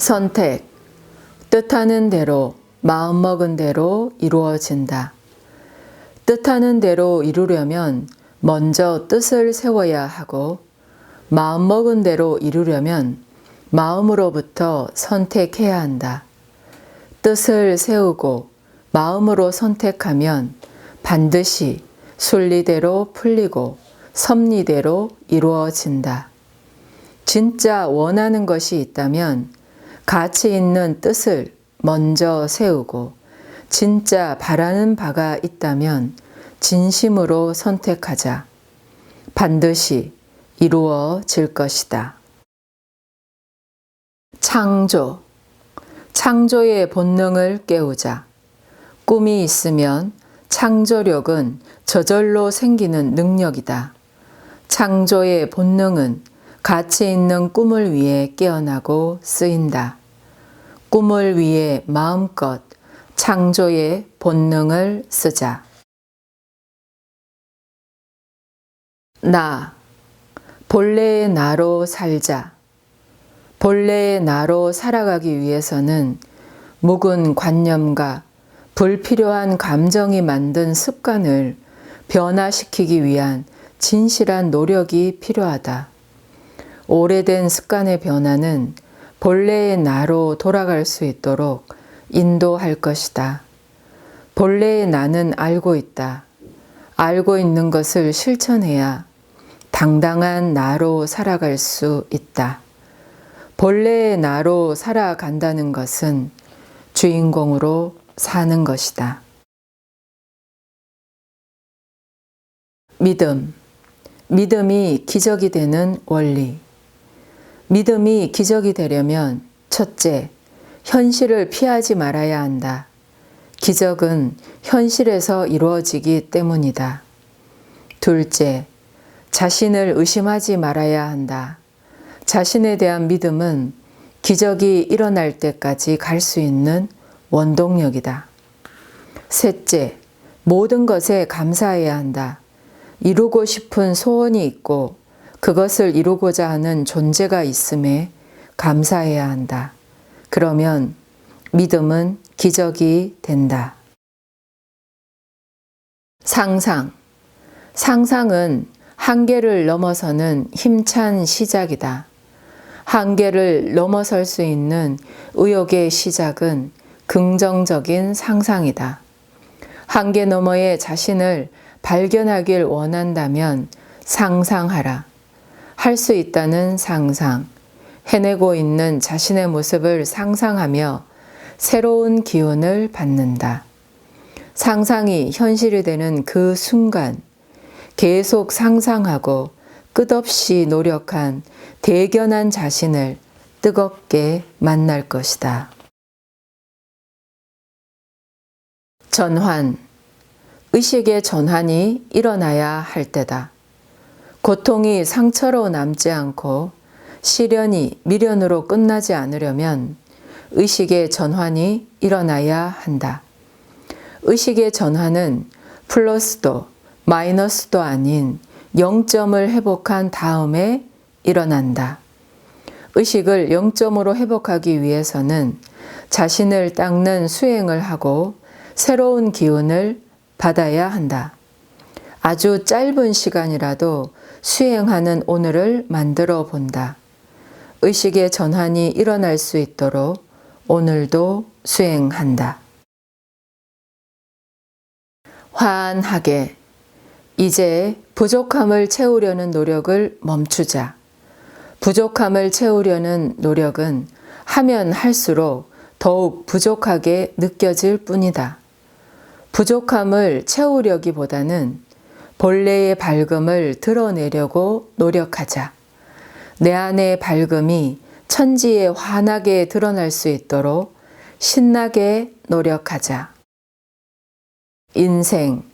선택. 뜻하는 대로, 마음먹은 대로 이루어진다. 뜻하는 대로 이루려면 먼저 뜻을 세워야 하고, 마음먹은 대로 이루려면 마음으로부터 선택해야 한다. 뜻을 세우고 마음으로 선택하면 반드시 순리대로 풀리고 섭리대로 이루어진다. 진짜 원하는 것이 있다면 가치 있는 뜻을 먼저 세우고 진짜 바라는 바가 있다면 진심으로 선택하자. 반드시 이루어질 것이다. 창조. 창조의 본능을 깨우자. 꿈이 있으면 창조력은 저절로 생기는 능력이다. 창조의 본능은 가치 있는 꿈을 위해 깨어나고 쓰인다. 꿈을 위해 마음껏 창조의 본능을 쓰자. 나, 본래의 나로 살자. 본래의 나로 살아가기 위해서는 묵은 관념과 불필요한 감정이 만든 습관을 변화시키기 위한 진실한 노력이 필요하다. 오래된 습관의 변화는 본래의 나로 돌아갈 수 있도록 인도할 것이다. 본래의 나는 알고 있다. 알고 있는 것을 실천해야 당당한 나로 살아갈 수 있다. 본래의 나로 살아간다는 것은 주인공으로 사는 것이다. 믿음. 믿음이 기적이 되는 원리. 믿음이 기적이 되려면 첫째, 현실을 피하지 말아야 한다. 기적은 현실에서 이루어지기 때문이다. 둘째, 자신을 의심하지 말아야 한다. 자신에 대한 믿음은 기적이 일어날 때까지 갈 수 있는 원동력이다. 셋째, 모든 것에 감사해야 한다. 이루고 싶은 소원이 있고 그것을 이루고자 하는 존재가 있음에 감사해야 한다. 그러면 믿음은 기적이 된다. 상상. 상상은 한계를 넘어서는 힘찬 시작이다. 한계를 넘어설 수 있는 의욕의 시작은 긍정적인 상상이다. 한계 너머의 자신을 발견하길 원한다면 상상하라. 할 수 있다는 상상, 해내고 있는 자신의 모습을 상상하며 새로운 기운을 받는다. 상상이 현실이 되는 그 순간, 계속 상상하고 끝없이 노력한 대견한 자신을 뜨겁게 만날 것이다. 전환. 의식의 전환이 일어나야 할 때다. 고통이 상처로 남지 않고 시련이 미련으로 끝나지 않으려면 의식의 전환이 일어나야 한다. 의식의 전환은 플러스도 마이너스도 아닌 0점을 회복한 다음에 일어난다. 의식을 0점으로 회복하기 위해서는 자신을 닦는 수행을 하고 새로운 기운을 받아야 한다. 아주 짧은 시간이라도 수행하는 오늘을 만들어 본다. 의식의 전환이 일어날 수 있도록 오늘도 수행한다. 화안하게 이제 부족함을 채우려는 노력을 멈추자. 부족함을 채우려는 노력은 하면 할수록 더욱 부족하게 느껴질 뿐이다. 부족함을 채우려기보다는 본래의 밝음을 드러내려고 노력하자. 내 안의 밝음이 천지에 환하게 드러날 수 있도록 신나게 노력하자. 인생.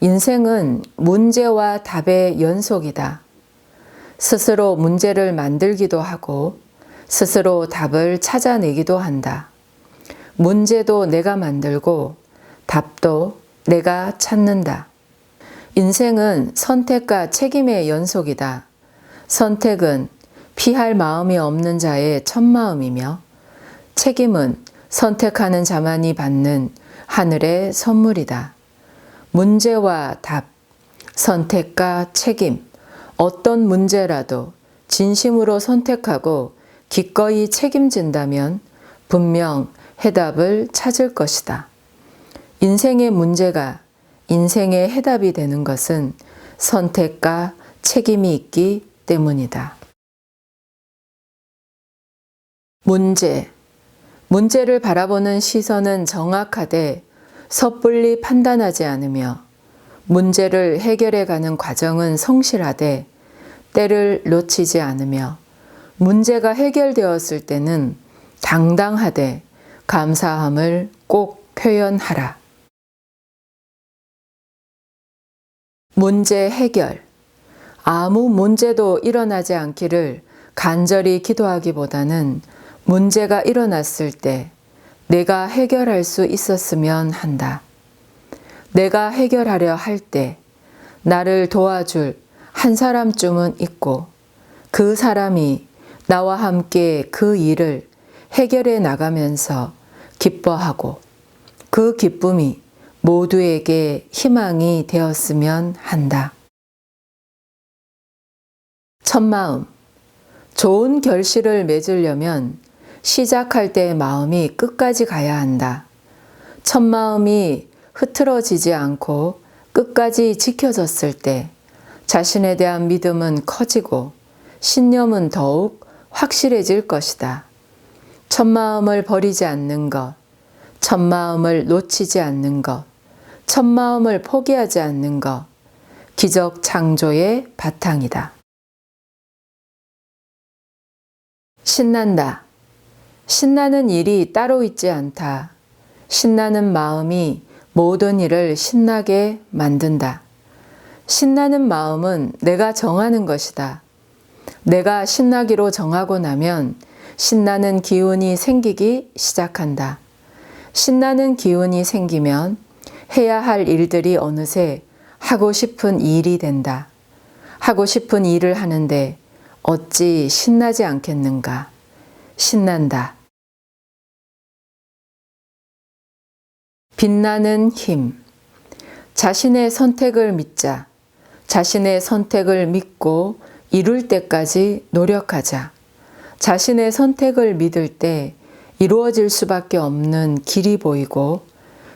인생은 문제와 답의 연속이다. 스스로 문제를 만들기도 하고 스스로 답을 찾아내기도 한다. 문제도 내가 만들고 답도 내가 찾는다. 인생은 선택과 책임의 연속이다. 선택은 피할 마음이 없는 자의 첫 마음이며 책임은 선택하는 자만이 받는 하늘의 선물이다. 문제와 답, 선택과 책임, 어떤 문제라도 진심으로 선택하고 기꺼이 책임진다면 분명 해답을 찾을 것이다. 인생의 문제가 인생의 해답이 되는 것은 선택과 책임이 있기 때문이다. 문제. 문제를 바라보는 시선은 정확하되 섣불리 판단하지 않으며 문제를 해결해 가는 과정은 성실하되 때를 놓치지 않으며 문제가 해결되었을 때는 당당하되 감사함을 꼭 표현하라. 문제 해결. 아무 문제도 일어나지 않기를 간절히 기도하기보다는 문제가 일어났을 때 내가 해결할 수 있었으면 한다. 내가 해결하려 할 때 나를 도와줄 한 사람쯤은 있고 그 사람이 나와 함께 그 일을 해결해 나가면서 기뻐하고 그 기쁨이 모두에게 희망이 되었으면 한다. 첫마음. 좋은 결실을 맺으려면 시작할 때 마음이 끝까지 가야 한다. 첫마음이 흐트러지지 않고 끝까지 지켜졌을 때 자신에 대한 믿음은 커지고 신념은 더욱 확실해질 것이다. 첫마음을 버리지 않는 것, 첫마음을 놓치지 않는 것, 첫 마음을 포기하지 않는 것, 기적 창조의 바탕이다. 신난다. 신나는 일이 따로 있지 않다. 신나는 마음이 모든 일을 신나게 만든다. 신나는 마음은 내가 정하는 것이다. 내가 신나기로 정하고 나면 신나는 기운이 생기기 시작한다. 신나는 기운이 생기면 해야 할 일들이 어느새 하고 싶은 일이 된다. 하고 싶은 일을 하는데 어찌 신나지 않겠는가? 신난다. 빛나는 힘. 자신의 선택을 믿자. 자신의 선택을 믿고 이룰 때까지 노력하자. 자신의 선택을 믿을 때 이루어질 수밖에 없는 길이 보이고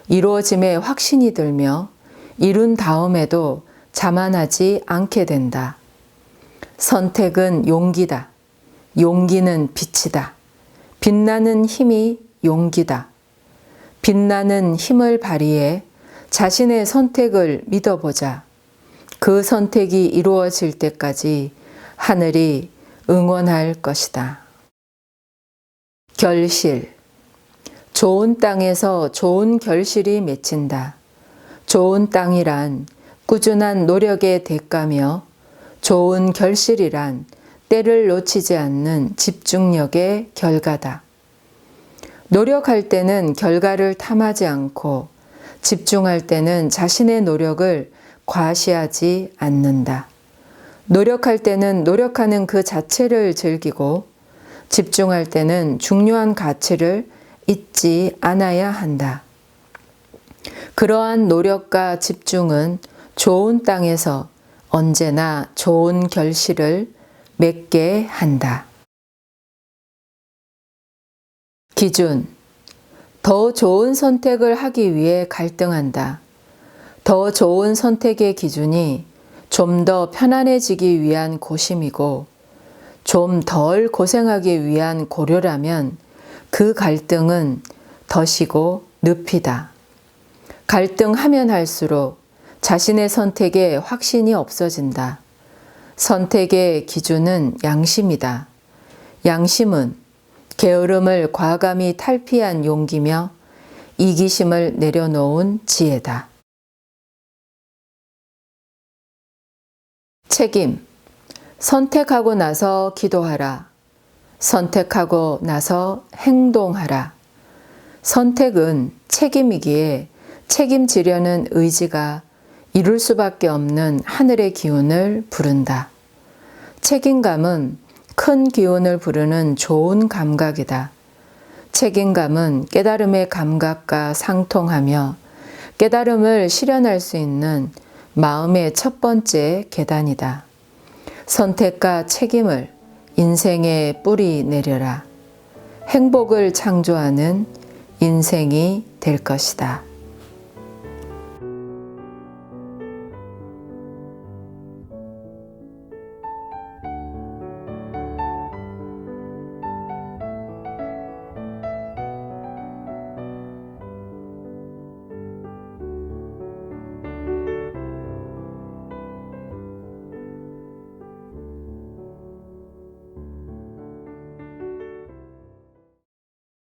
이루어짐에 확신이 들며 이룬 다음에도 자만하지 않게 된다. 선택은 용기다. 용기는 빛이다. 빛나는 힘이 용기다. 빛나는 힘을 발휘해 자신의 선택을 믿어보자. 그 선택이 이루어질 때까지 하늘이 응원할 것이다. 결실. 좋은 땅에서 좋은 결실이 맺힌다. 좋은 땅이란 꾸준한 노력의 대가며 좋은 결실이란 때를 놓치지 않는 집중력의 결과다. 노력할 때는 결과를 탐하지 않고 집중할 때는 자신의 노력을 과시하지 않는다. 노력할 때는 노력하는 그 자체를 즐기고 집중할 때는 중요한 가치를 잊지 않아야 한다. 그러한 노력과 집중은 좋은 땅에서 언제나 좋은 결실을 맺게 한다. 기준. 더 좋은 선택을 하기 위해 갈등한다. 더 좋은 선택의 기준이 좀 더 편안해지기 위한 고심이고 좀 덜 고생하기 위한 고려라면 그 갈등은 덧이고 늪이다. 갈등하면 할수록 자신의 선택에 확신이 없어진다. 선택의 기준은 양심이다. 양심은 게으름을 과감히 탈피한 용기며 이기심을 내려놓은 지혜다. 책임. 선택하고 나서 기도하라. 선택하고 나서 행동하라. 선택은 책임이기에 책임지려는 의지가 이룰 수밖에 없는 하늘의 기운을 부른다. 책임감은 큰 기운을 부르는 좋은 감각이다. 책임감은 깨달음의 감각과 상통하며 깨달음을 실현할 수 있는 마음의 첫 번째 계단이다. 선택과 책임을 인생에 뿌리 내려라. 행복을 창조하는 인생이 될 것이다.